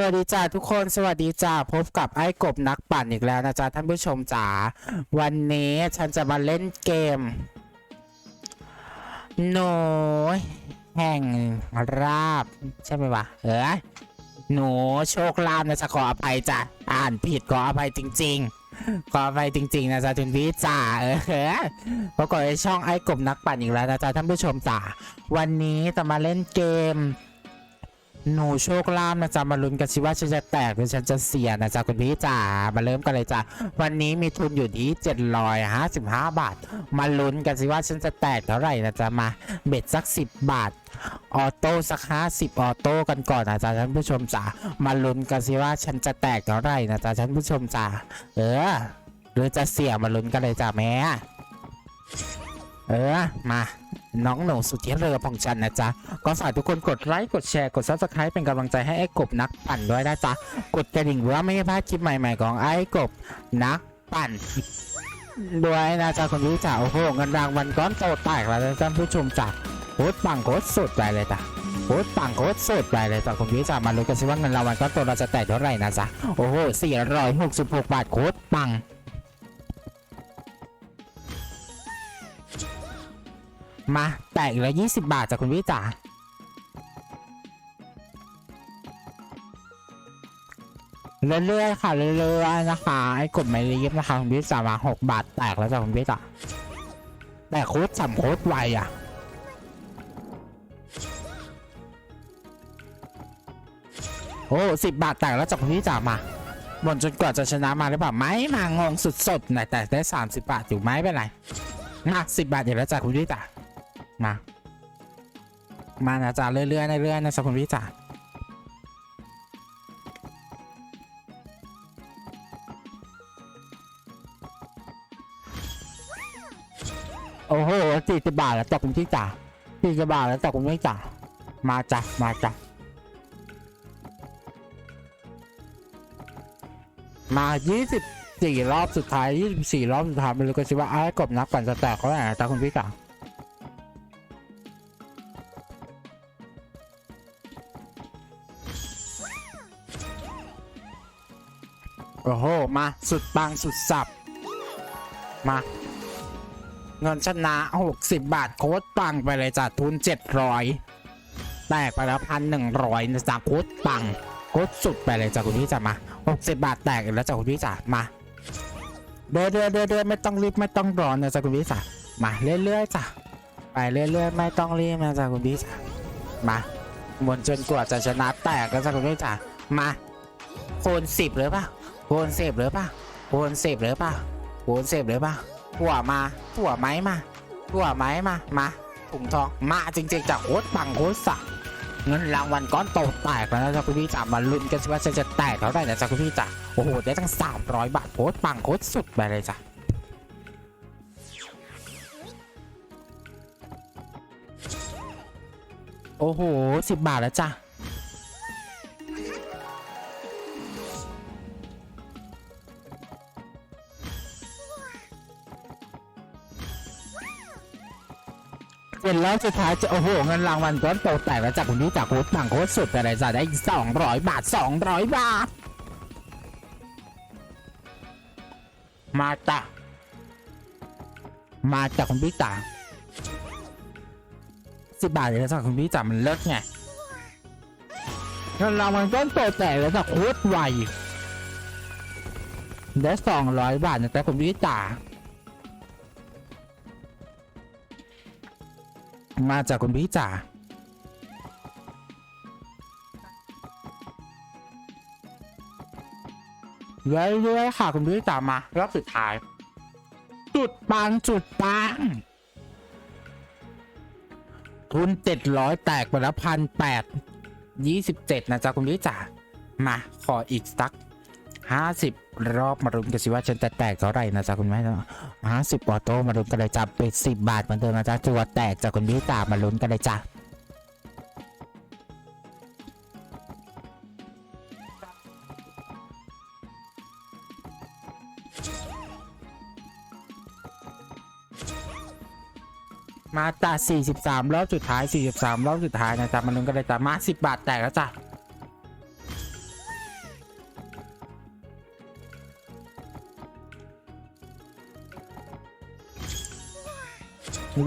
สวัสดีจ้าทุกคนสวัสดีจ้าพบกับไอ้กบนักปั่นอีกแล้วนะจ๊ะท่านผู้ชมจ๋าวันนี้ฉันจะมาเล่นเกมหนูแห่งราบ ใช่ไหมวะเออหนูโชคลาภนะจ๊ะขออภัยจ้ะอ่านผิดขออภัยจริง ๆ ขออภัยจริง ๆ นะจ๊ะทุนพี่จ๋าเออปรากฏในช่องไอ้กบนักปั่นอีกแล้วนะจ๊ะท่านผู้ชมจ๋าวันนี้จะมาเล่นเกม หนูโชคลาภนะจ๊ะมาลุ้นกันสิว่าฉันจะแตกหรือฉันจะเสียนะจ๊ะคุณพี่จ๋ามาเริ่มกันเลยจ้ะวันนี้มีทุนอยู่ที่ 755 บาท มาลุ้นกันสิว่าฉันจะแตกเท่าไหร่นะจ๊ะมาเบ็ดสัก 10 บาทออโต้สัก 50 ออโต้กันก่อนนะจ๊ะท่านผู้ชมจ๋ามาลุ้นกันสิว่าฉันจะแตกเท่าไหร่นะจ๊ะท่านผู้ชมจ๋าเออ หรือจะเสียมาลุ้นกันเลยจ้ะแม่ เออ มา น้องหนูสุดที่เรือของฉันนะจ๊ะ ก็ฝากทุกคนกดไลค์ กดแชร์ กด subscribe เป็นกำลังใจให้ไอ้กบนักปั่นด้วยนะจ๊ะ กดกระดิ่งเพื่อไม่ให้พลาดคลิปใหม่ๆของไอ้กบนักปั่น ด้วยนะจ๊ะคุณผู้จ๋าโอ้โหเงินรางวัลก้อนโตแตกแล้วนะท่านผู้ชมจ้ะโคตรปังโคตรสุดไปเลยจ้ะโคตรปังโคตรสุดไปเลยจ้ะคุณผู้จ๋ามาลุ้นกันสิว่าเงินรางวัลก้อนโตเราจะแตกเท่าไหร่นะจ๊ะ โอ้โห466 บาทโคตรปัง มาแตกอีกแล้ว20บาทจากคุณพี่จ๋าเรื่อยๆค่ะเรื่อยๆนะคะไอ้กดไม่รีบนะคะคุณพี่จ๋ามา6บาทแตกแล้วจากคุณพี่จ๋าแต่โคตรฉ่ำโคตรไวอะโอ้สิบบาทแตกแล้วจากคุณพี่จ๋ามาบนจนกว่าจะชนะมาหรือเปล่าไม่มางงสุดๆไหนแต่ได้30บาทอยู่ไหมเป็นไรมาสิบบาทอีกแล้วจากคุณพี่จ๋า มา มานะจ๊ะเรื่อยๆเรื่อยๆนะจ๊ะคุณพี่จ๋าโอ้โหสี่สิบบาทแล้วจากคุณพี่จ๋าสี่สิบบาทแล้วจากคุณพี่จ๋ามาจ้ะมาจ้ะมายี่สิบสี่รอบสุดท้ายยี่สิบสี่รอบสุดท้ายไม่รู้กันสิว่าไอ้กบนักปั่นจะแตกเขาไหนนะจ๊ะคุณพี่จ๋า โอ้โห มาสุดปังสุดสับ มา เงินชนะ 60 บาทโค้ดปังไปเลยจ้ะทุน 700 แตกไปแล้วพันหนึ่งร้อยนะจ๊ะโค้ดปังโค้ดสุดไปเลยจ้ะคุณพี่จ๋ามา 60 บาทแตกแล้วจ้ะคุณพี่จ๋ามาเดินเดินเดินไม่ต้องรีบไม่ต้องร้อนนะจ๊ะคุณพี่จ๋ามาเรื่อยๆจ้ะไปเรื่อยๆไม่ต้องรีบนะจ๊ะคุณพี่จ๋ามาวนจนกว่าจะชนะแตกแล้วจ้ะคุณพี่จ๋ามาโคนสิบหรือเปล่า โอนเสพหรือป่ะโอนเสพหรือป่ะโอนเสพหรือป่ะถั่วมาถั่วไหมมาถั่วไหมมา มาถุงทอง มาจริงๆจากโคตรปังโคตรสักเงินรางวัลก้อนโตแตกแล้วนะจ๊ะคุณพี่จ๋ามาลุ้นกันสิว่าจะแตกเท่าไหร่นะจ๊ะคุณพี่จ๋าโอ้โหได้ตั้ง 300 บาทโคตรปังโคตรสุดไปเลยจ้ะโอ้โห 10 บาทแล้วจ้ะ เป็นรอบสุดท้ายจะโอ้โหเงินรางวัลก้อนโตแตกแล้วจากคุณพี่จากโค้ดต่างโค้ดสุดอะไรจะได้200บาท200บาท มาจ้ะมาจากคุณพี่จ๋าสิบบาทเลยนะจากคุณพี่จ๋ามันเลิศไงเงินรางวัลก้อนโตแตกแล้วจากโค้ดไวได้200บาทนะแต่คุณพี่จ๋า มาจากคุณพี่จ๋าเรื่อยๆค่ะ คุณพี่จ๋ามารอบสุดท้าย จุดปังจุดปังทุนเจ็ดร้อยแตกไปแล้วพันแปดยี่สิบเจ็ดนะจ๊ะคุณพี่จ๋ามา ขออีกสักห้าสิบ รอบมารุนกันสิว่าฉันจะแตกเท่าไหร่นะจ๊ะคุณแม่ห้าสิบออโต้มารุนกันเลยจ้ะเป็ดสิบบาทเหมือนเดิมนะจ๊ะตัวแตกจากคุณพี่จ๋ามารุนกันเลยจ้ะมาจ้ะ43 รอบสุดท้าย 43 รอบสุดท้ายนะจ๊ะมาลุ้นกันเลยจ้ะมา 10 บาทแตกแล้วจ้ะ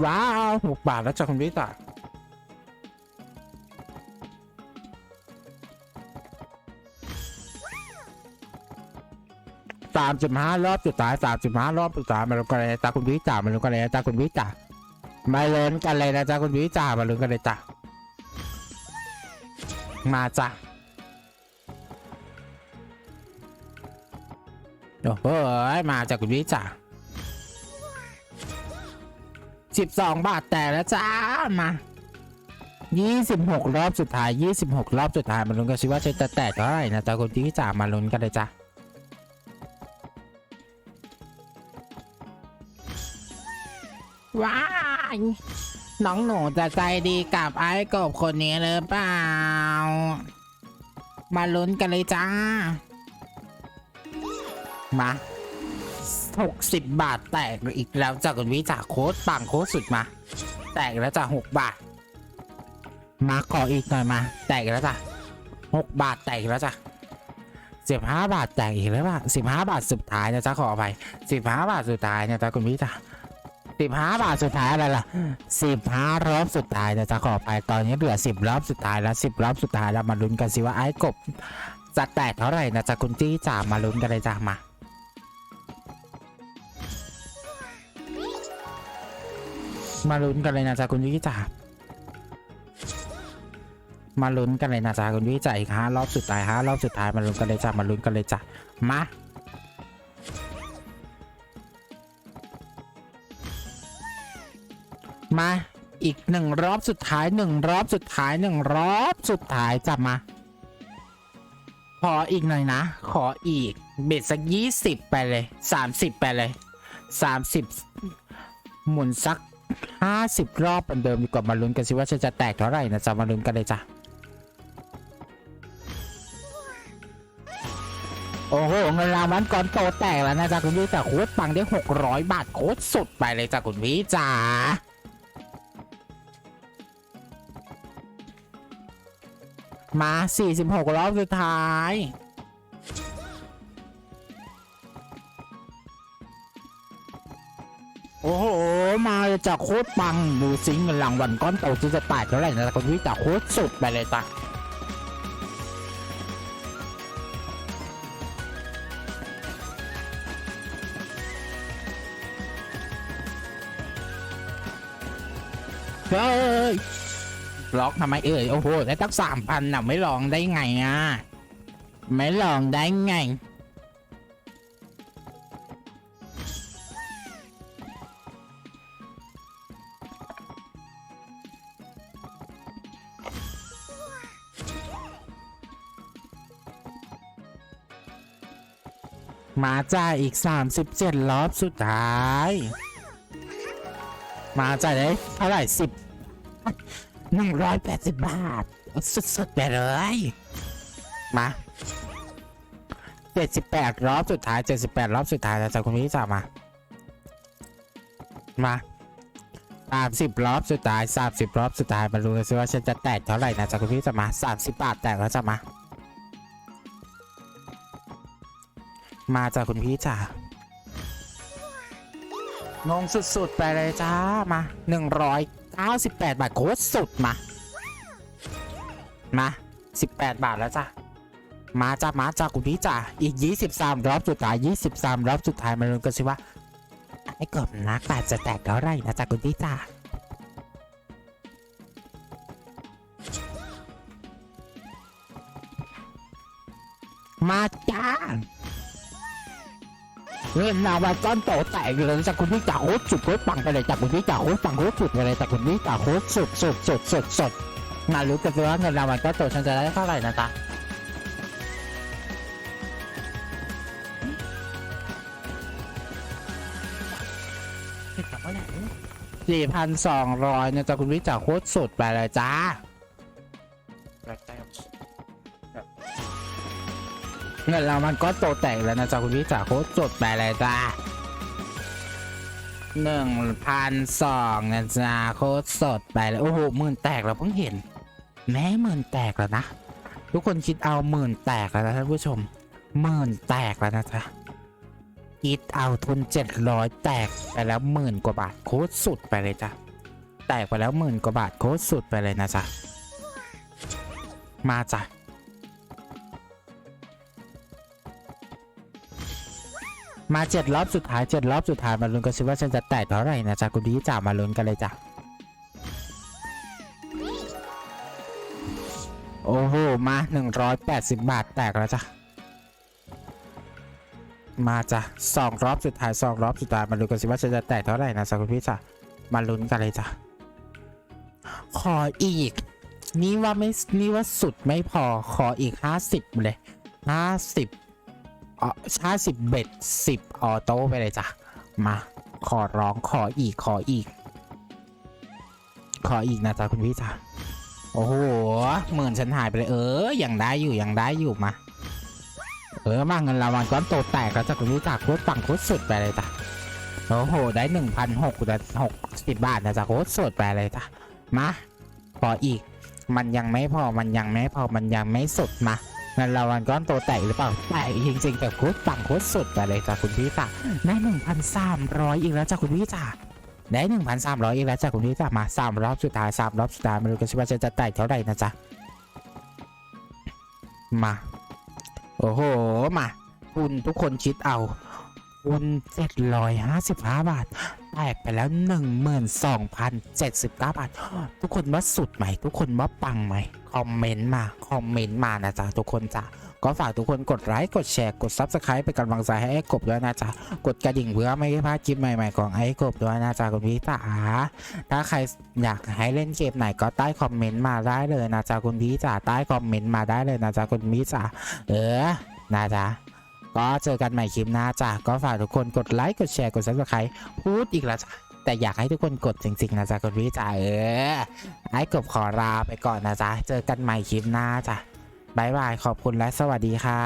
ว้าวหกบาทแล้วจ้ะคุณพี่จ๋าสามสิบห้ารอบสุดท้ายสามสิบห้ารอบสุดท้ายมาลุ้นกันเลยนะจ้าคุณพี่จ๋ามาลุ้นกันเลยนะจ้าคุณพี่จ๋ามาเลุ้นกันเลยนะจ้าคุณพี่จ๋ามาลุ้นกันเลยจ้ามาจ้ะโอ้โหมาจากคุณพี่จ๋า สิบสองบาทแต่แล้วจ้ามายี่สิบหกรอบสุดท้ายยี่สิบหกรอบสุดท้ายมาลุ้นกันสิว่าจะแตกเท่าไหร่นะจ๊ะคนที่จ่ามาลุ้นกันเลยจ้ะว้ายน้องหนูจะใจดีกับไอ้กบคนนี้หรือเปล่า มาลุ้นกันเลยจ้า มา หกสิบบาทแตกอีกแล้วจากคุณวิจากโค้ดปังโค้ดสุดมา แตกแล้วจ้ะหกบาท มาขออีกหน่อยมา แตกแล้วจ้ะหกบาทแตกแล้วจ้ะสิบห้าบาทแตกอีกแล้วป่ะสิบห้าบาทสุดท้ายนะจ๊ะขออภัยสิบห้าบาทสุดท้ายนะจ๊ะคุณวิจ้ะสิบห้าบาทสุดท้ายอะไรล่ะสิบห้ารอบสุดท้ายนะจ๊ะขออภัยตอนนี้เหลือสิบรอบสุดท้ายแล้วสิบรอบสุดท้ายแล้วมาลุ้นกันสิว่าไอ้กบจะแตกเท่าไหร่นะจ๊ะคุณจี้จ๋ามาลุ้นกันเลยจ้ะมา มาลุ้นกันเลยนะจ๊ะคุณวิจ่ามาลุ้นกันเลยนะจ๊ะคุณวิจ่าอีกห้ารอบสุดท้ายห้ารอบสุดท้ายมาลุ้นกันเลยจ้ะมาลุ้นกันเลยจ้ะมามาอีกหนึ่งรอบสุดท้ายหนึ่งรอบสุดท้ายหนึ่งรอบสุดท้ายจ้ะมา ขออีกหน่อยนะ ขออีก เบ็ดสักยี่สิบไปเลยสามสิบไปเลยสามสิบหมุนสัก ห้าสิบรอบเหมือนเดิมดีกว่ามาลุ้นกันสิว่าจะจะแตกเท่าไหร่นะจ๊ะมาลุ้นกันเลยจ้ะโอ้โหเงินรางวัลก้อนโตแตกแล้วนะจ๊ะคุณพี่แต่โค้ดปังได้หกร้อยบาทโค้ดสุดไปเลยจ้ะคุณพี่จ๋ามาสี่สิบหกรอบสุดท้าย โอ้โห มาจากโคตรปังดูซิเงินรางวัลก้อนโตที่จะแตกเท่าไหร่นะคนที่จากโคตรสุดไปเลยจ้ะเฮ้ยล็อกทำไมเอ่ย โอ้โห ได้ตั้งสามพันน่ะ ไม่ลองได้ไงอะ ไม่ลองได้ไง มาจ่ายอีก 37 รอบสุดท้าย มาจ่ายได้เท่าไหร่10 180บาท สุดๆไปเลย มา78รอบสุดท้าย78รอบสุดท้ายแล้วจากคุณพี่จ่ามา มา30รอบสุดท้าย30รอบสุดท้ายมาดูกันสิว่าฉันจะแตกเท่าไหร่นะจากคุณพี่จะมา30บาทแตกแล้วจะมา มาจากคุณพี่จ๋างงสุดๆ ไปเลยจ้า มา 198 บาทโคตรสุดมา มา 18 บาทแล้วจ้ะ มาจ้ามาจาคุณพี่จ๋าอีก 23 รอบสุดท้าย 23 รอบสุดท้ายมาลุ้นกันสิว่าไอ้กบนักบาทจะแตกเท่าไรนะจาคุณพี่จ๋ามาจ้า เรื่องราวมันก้อนโตแตกเลยจากคุณพี่จ่าโคตรสุดโคตรปังไปเลยจากคุณพี่จ่าโคตรปังโคตรสุดไปเลยจากคุณพี่จ่าโคตรสุดสุดสุดสุดสุดมารู้กันว่าเงินรางวัลก้อนโตฉันจะได้เท่าไหร่นะจ๊ะสี่พันสองร้อยนะจ๊ะคุณพี่จ่าโคตรสุดไปเลยจ้า เงินเรามันก็โตแตกแล้วนะจ๊ะคุณพี่จ๋าโคตรสดไปเลยจ้าหนึ่งพันสองนะจ๊ะโคตรสดไปเลยโอ้โหหมื่นแตกเราเพิ่งเห็น แม้หมื่นแตกแล้วนะทุกคนคิดเอาหมื่นแตกแล้วนะท่านผู้ชมหมื่นแตกแล้วนะจ๊ะอีทเอาทุนเจ็ดร้อยแตกไปแล้วหมื่นกว่าบาทโคตรสุดไปเลยจ้ะแตกไปแล้วหมื่นกว่าบาทโคตรสุดไปเลยนะจ๊ะมาจ้ะ มาเจ็ดรอบสุดท้ายเจ็ดรอบสุดท้ายมาลุ้นกันสิว่าฉันจะแตกเท่าไหร่นะจ๊ะคุณพี่จ๋ามาลุ้นกันเลยจ้ะโอ้โหมา180บบาทแตกแล้วจ้ะมาจ้ะสองรอบสุดท้ายสองรอบสุดท้ายมาลุ้นกันสิว่าฉันจะแตกเท่าไหร่นะจ๊ะคุณพี่จ๋ามาลุ้นกันเลยจ้ะขออีก นี่ว่าไม่นี่ว่าสุดไม่พอขออีก50เลย50 อ๋อ50เบ็ด10ออโต้ไปเลยจ้ะ มา ขอร้องขออีกขออีก ขออีกนะจ๊ะคุณพี่จ๋าโอ้โหหมื่นฉันหายไปเลย เออยังได้อยู่ยังได้อยู่มา เออมาเงินรางวัลก้อนโตแตกแล้วจ้ะคุณพี่จ๋าโคตรปังโคตรสุดไปเลยจ้ะ โอ้โห ได้หนึ่งพันหกหกสิบบาทนะจ๊ะโคตรสุดไปเลยจ้ะ มา ขออีก มันยังไม่พอมันยังไม่พอมันยังไม่สุดมา นั่นรางวัลก้อนโตแตกหรือเปล่าแตกจริงๆแต่โคตรปังโคตรสุดไปเลยจ้ะคุณพี่จ้าได้หนึ่งพันสามร้อยอีกแล้วจ้ะคุณพี่จ้าได้หนึ่งพันสามร้อยอีกแล้วจ้ะคุณพี่จ้ามาสามรอบสุดท้ายสามรอบสุดท้ายมาดูกันสิว่าจะแตกเท่าไหร่นะจ๊ะมา โอ้โหมา คุณทุกคนคิดเอา คุณ755 บาท แตกไปแล้ว 12,079 บาท ทุกคนว่าสุดไหม ทุกคนว่าปังไหม คอมเมนต์มา คอมเมนต์มานะจ๊ะ ทุกคนจ้ะก็ฝากทุกคนกดไลค์กดแชร์กด Subscribe เป็นกำลังใจให้ไอ้กบด้วยนะจ๊ะ กดกระดิ่งเพื่อไม่ให้พลาดคลิปใหม่ๆของไอ้กบด้วยนะจ๊ะคุณพี่จ๋าถ้าใครอยากให้เล่นเกมไหนก็ใต้คอมเมนต์มาได้เลยนะจ๊ะคุณพี่จ๋าใต้คอมเมนต์มาได้เลยนะจ๊ะคุณพี่จ๋าเออนะจ๊ะ ก็เจอกันใหม่คลิปหน้าจ้ะก็ฝากทุกคนกดไลค์กดแชร์กดซับสไครต์พูดอีกแล้วจ้ะแต่อยากให้ทุกคนกดจริงๆนะจ๊ะคุณพี่จ๋าเออไอ้กบขอลาไปก่อนนะจ๊ะเจอกันใหม่คลิปหน้าจ้ะบายบายขอบคุณและสวัสดีค่ะ